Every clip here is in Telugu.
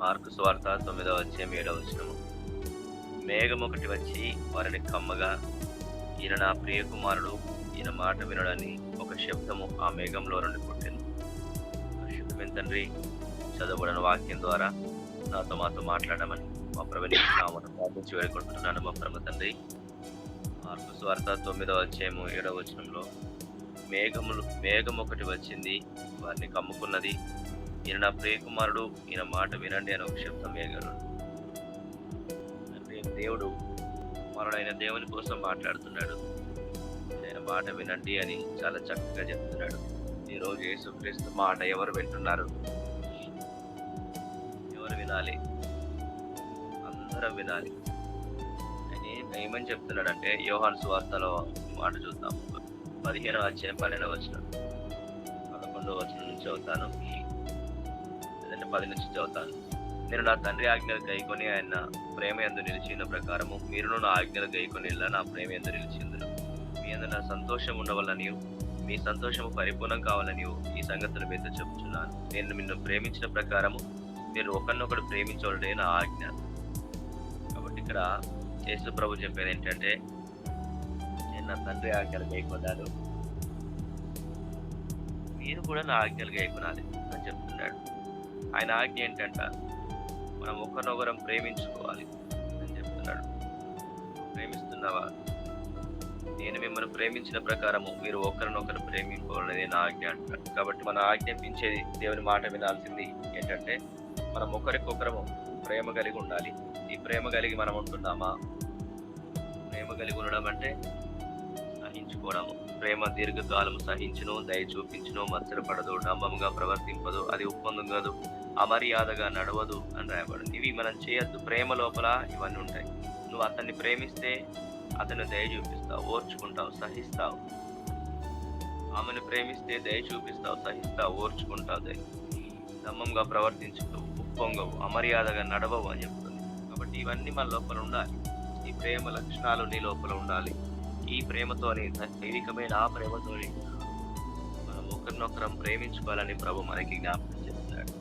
మార్కు స్వార్త తొమ్మిదవ అధ్యాయం ఏడవ వచనము. మేఘం ఒకటి వచ్చి వారిని కమ్మగా ఈయన నా ప్రియ కుమారుడు ఈయన మాట వినడని ఒక శబ్దము ఆ మేఘంలో నుండి పుట్టింది. పరిశుద్ధమైన తండ్రి చదవబడిన వాక్యం ద్వారా నాతో మాతో మాట్లాడమని మా ప్రభుని ప్రార్థించి వేడుకుంటున్నాను మా ప్రభు తండ్రి. మార్పు స్వార్త తొమ్మిదవ అధ్యాయము ఏడవ వచనంలో మేఘములు మేఘం ఒకటి వచ్చింది వారిని కమ్ముకున్నది ఈయన నా ప్రియకుమారుడు ఈయన మాట వినండి అని ఒక శబ్దం మేఘలు దేవుడు మరుడైన దేవుని కోసం మాట్లాడుతున్నాడు. ఆయన మాట వినండి అని చాలా చక్కగా చెప్తున్నాడు. ఈరోజు యేసుక్రీస్తు మాట ఎవరు వింటున్నారు? ఎవరు వినాలి? అందరం వినాలి. ఆయన ఏమని చెప్తున్నాడంటే యోహాన్ సువార్తలో మాట చూద్దాం. పదిహేను వచ్చే పన్నెండు వచ్చిన పదకొండవ వచ్చిన నుంచి అవుతాను రెండు పది నుంచి చదువుతాను. నేను నా తండ్రి ఆజ్ఞలు గైకొని ఆయన ప్రేమ ఎందు నిలిచిన ప్రకారము మీరును నా ఆజ్ఞలు గైకొని ఇలా నా ప్రేమ ఎందు నిలిచిందును మీ అందు నా సంతోషం ఉండవలనియు మీ సంతోషము పరిపూర్ణం కావాలనియు ఈ సంగతులు మీద చెబుతున్నాను నేను నిన్ను ప్రేమించిన ప్రకారము మీరు ఒకరినొకడు ప్రేమించవలనే నా ఆజ్ఞ. కాబట్టి ఇక్కడ యేసు ప్రభు చెప్పేది ఏంటంటే నేను నా తండ్రి ఆజ్ఞలు గైకొన్నాను. మీరు కూడా నా ఆజ్ఞలు గైకొనాలి అని చెప్తున్నాడు. ఆయన ఆజ్ఞ ఏంటంట? మనం ఒకరినొకరం ప్రేమించుకోవాలి అని చెప్తున్నాడు. ప్రేమిస్తున్నావా? నేను మిమ్మల్ని ప్రేమించిన ప్రకారము మీరు ఒకరినొకరు ప్రేమించుకోవాలనేది నా ఆజ్ఞ అంటాడు కాబట్టి మన ఆజ్ఞాపించేది దేవుని మాట వినాల్సింది ఏంటంటే మనం ఒకరికొకరము ప్రేమ కలిగి ఉండాలి. ఈ ప్రేమ కలిగి మనం ఉంటున్నామా? ప్రేమ కలిగి ఉండడం అంటే సహించుకోవడము ప్రేమ దీర్ఘకాలం సహించును దయ చూపించును మత్సరపడదు డంబముగా ప్రవర్తింపదు అది ఒప్పందం కాదు అమర్యాదగా నడవదు అని రాయబడింది. ఇవి మనం చేయొద్దు ప్రేమ లోపల ఇవన్నీ ఉంటాయి. నువ్వు అతన్ని ప్రేమిస్తే అతను దయ చూపిస్తావు ఓర్చుకుంటావు సహిస్తావు. ఆమెను ప్రేమిస్తే దయ చూపిస్తావు సహిస్తావు ఓర్చుకుంటావు దయ. దమ్మంగా ప్రవర్తించుతావు ఉప్పొంగవు అమర్యాదగా నడవవు అని చెప్తుంది. కాబట్టి ఇవన్నీ మన లోపల ఉండాలి. ఈ ప్రేమ లక్షణాలు నీ లోపల ఉండాలి. ఈ ప్రేమతోని దైవికమైన ఆ ప్రేమతోని మనం ఒకరినొకరం ప్రేమించుకోవాలని ప్రభు మనకి జ్ఞాపకం చేస్తున్నాడు.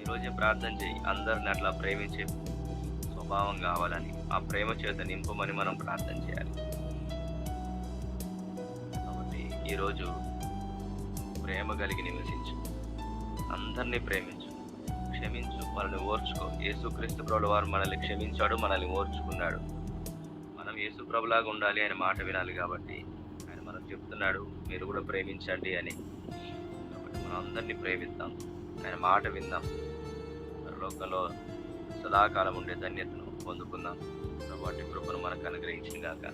ఈరోజే ప్రార్థన చేయి అందరిని అట్లా ప్రేమించే స్వభావం కావాలని ఆ ప్రేమ చేత నింపమని మనం ప్రార్థన చేయాలి. కాబట్టి ఈరోజు ప్రేమ కలిగి నివసించు అందరినీ ప్రేమించు క్షమించు మనల్ని ఓర్చుకో. యేసుక్రీస్తు ప్రభుడు వారు మనల్ని క్షమించాడు మనల్ని ఓర్చుకున్నాడు. మనం యేసు ప్రభులాగా ఉండాలి ఆయన మాట వినాలి కాబట్టి ఆయన మనం చెప్తున్నాడు మీరు కూడా ప్రేమించండి అని. కాబట్టి మనం అందరినీ ప్రేమిద్దాం ఆయన మాట విందాం. లోకంలో సదాకాలం ఉండే ధన్యతను పొందుకుందాం. కాబట్టి కృపను మనకు అనుగ్రహించిన గాక.